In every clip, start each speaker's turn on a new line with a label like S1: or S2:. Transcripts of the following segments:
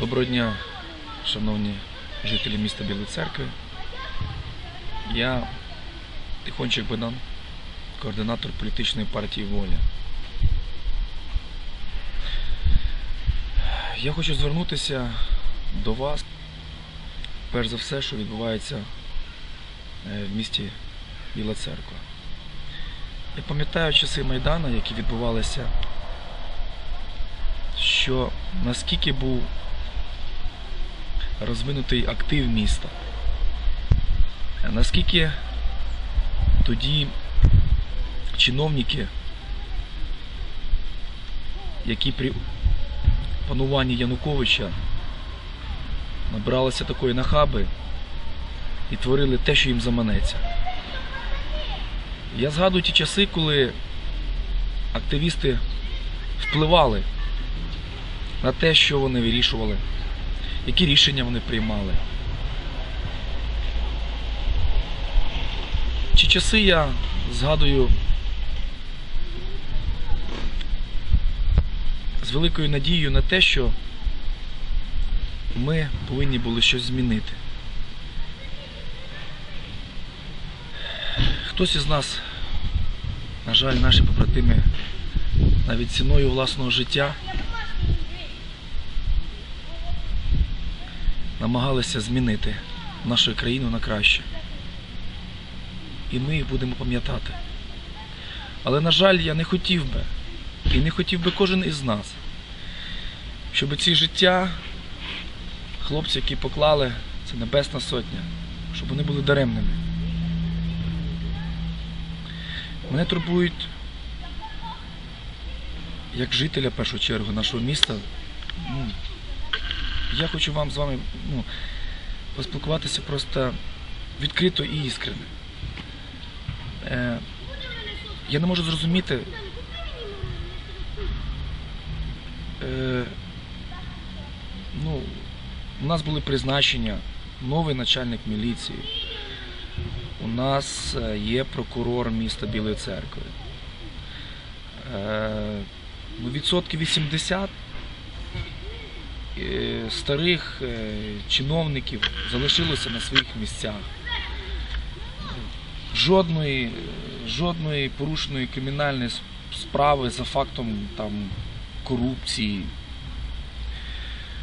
S1: Доброго дня, шановні жителі міста Білої Церкви. Я Тихончик Богдан, координатор політичної партії Воля. Я хочу звернутися до вас, перш за все, що відбувається е, в місті Біла Церква. Я пам'ятаю часи Майдану, які відбувалися, що наскільки був розвинутий актив міста. Наскільки тоді чиновники, які при пануванні Януковича набралися такої нахаби і творили те, що їм заманеться. Я згадую ті часи, коли активісти впливали на те, що вони вирішували, які рішення вони приймали. Ті часи я згадую з великою надією на те, що ми повинні були щось змінити. Хтось із нас, на жаль, наші побратими навіть ціною власного життя намагалися змінити нашу країну на краще. І ми їх будемо пам'ятати. Але, на жаль, я не хотів би, і не хотів би кожен із нас, щоб ці життя, хлопці, які поклали, це Небесна Сотня, щоб вони були даремними. Мене турбують, як жителя першу чергу нашого міста. Я хочу вам з вами ну, поспілкуватися просто відкрито і іскренне. Е, я не можу зрозуміти. Е, ну, у нас були призначення, новий начальник міліції. У нас е, є прокурор міста Білої церкви. Е, ну, відсотків 80 е, старих е, чиновників залишилося на своїх місцях. Жодної, жодної порушеної кримінальної справи за фактом там, корупції.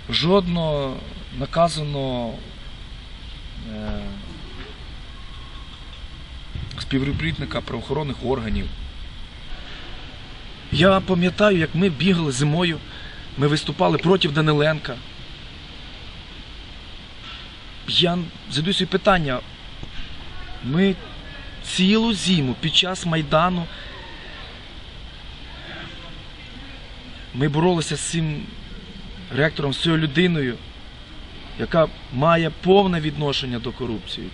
S1: Жодного наказано е, співробітника правоохоронних органів. Я пам'ятаю, як ми бігали зимою, ми виступали проти Даниленка. Я задаю собі питання. Ми цілу зиму під час Майдану ми боролися з цим ректором, з цією людиною, яка має повне відношення до корупції.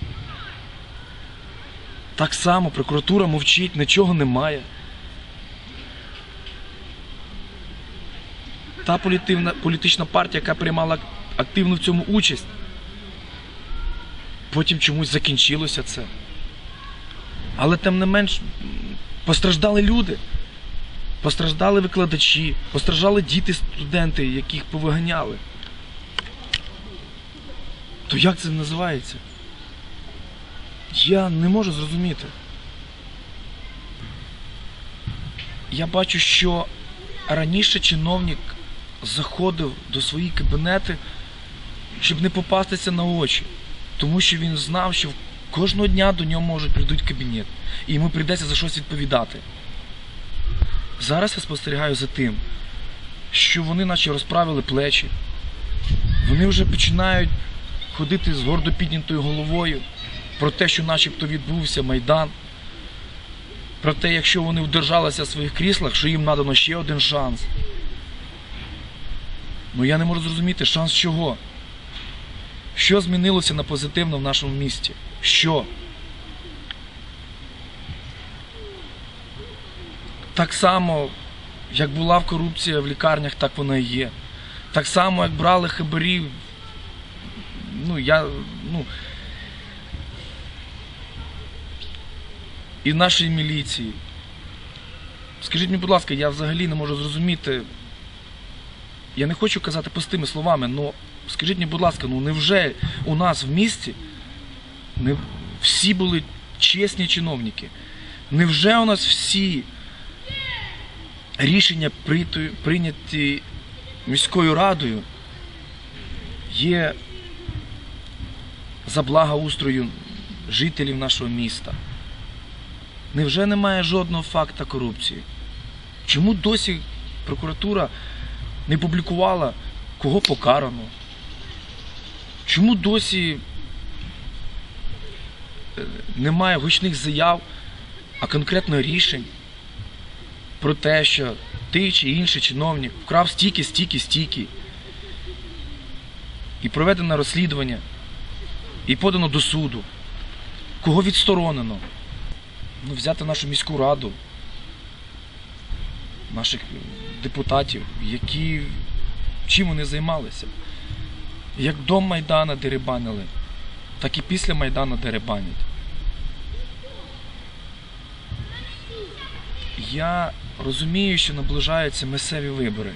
S1: Так само прокуратура мовчить, нічого немає. Та політична партія, яка приймала активну в цьому участь, потім чомусь закінчилося це. Але тим не менш постраждали люди, постраждали викладачі, постраждали діти, студенти, яких повиганяли. То як це називається? Я не можу зрозуміти. Я бачу, що раніше чиновник заходив до своїх кабінети, щоб не попастися на очі. Тому що він знав, що кожного дня до нього можуть прийдуть кабінет, і йому прийдеться за щось відповідати. Зараз я спостерігаю за тим, що вони наче розправили плечі, вони вже починають ходити з гордо піднятою головою про те, що начебто відбувся Майдан, про те, якщо вони вдержалися в своїх кріслах, що їм надано ще один шанс. Ну я не можу зрозуміти, шанс чого? Що змінилося на позитивно в нашому місті? Що? Так само, як була в корупція в лікарнях, так вона і є. Так само, як брали хабарів. Ну, я. Ну, і в нашій міліції. Скажіть мені, будь ласка, я взагалі не можу зрозуміти, я не хочу казати пустими словами, але скажіть мені, будь ласка, ну невже у нас в місті не всі були чесні чиновники? Невже у нас всі рішення прийняті міською радою є за благоустрою жителів нашого міста? Невже немає жодного факта корупції? Чому досі прокуратура не публікувала, кого покарано? Чому досі е, немає гучних заяв, а конкретно рішень про те, що ти чи інший чиновник вкрав стільки, стільки, стільки, і проведено розслідування, і подано до суду, кого відсторонено? Ну, взяти нашу міську раду, наших депутатів, які чим вони займалися. Як до Майдана дерибанили, так і після Майдана дерибанять. Я розумію, що наближаються місцеві вибори.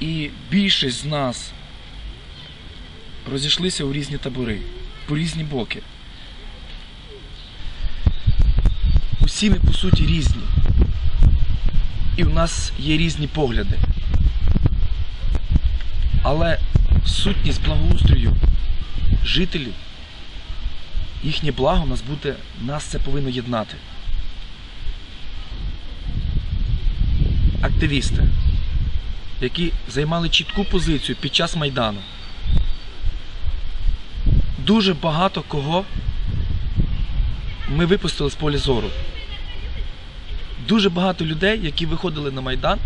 S1: І більшість з нас розійшлися у різні табори, по різні боки. Усі ми по суті різні. І в нас є різні погляди. Але сутність благоустрою жителів, їхнє благо нас буде, нас це повинно єднати. Активісти, які займали чітку позицію під час Майдану. Дуже багато кого ми випустили з поля зору. Дуже багато людей, які виходили на Майдан,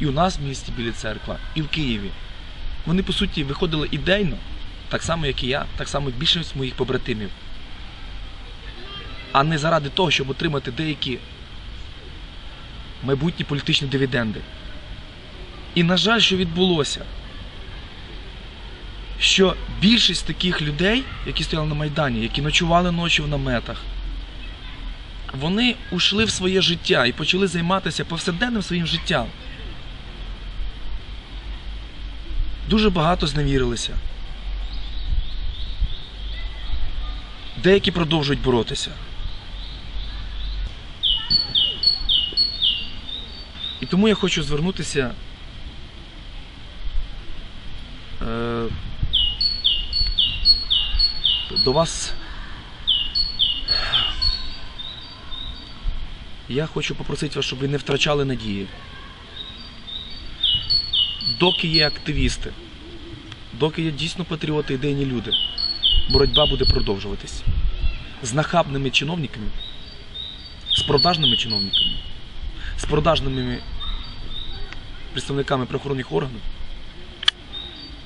S1: і у нас в місті Білі Церква, і в Києві. Вони, по суті, виходили ідейно, так само, як і я, так само, більшість моїх побратимів. А не заради того, щоб отримати деякі майбутні політичні дивіденди. І, на жаль, що відбулося, що більшість таких людей, які стояли на Майдані, які ночували ночі в наметах, вони ушли в своє життя і почали займатися повсякденним своїм життям. Дуже багато зневірилися. Деякі продовжують боротися. І тому я хочу звернутися е, до вас. Я хочу попросити вас, щоб ви не втрачали надії. Доки є активісти, доки є дійсно патріоти, ідейні люди, боротьба буде продовжуватись. З нахабними чиновниками, з продажними чиновниками, з продажними представниками правоохоронних органів,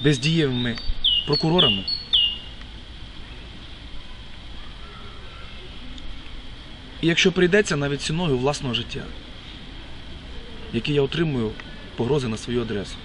S1: бездієвими прокурорами. І якщо прийдеться навіть ціною власного життя, яке я отримую погрози на свою адресу.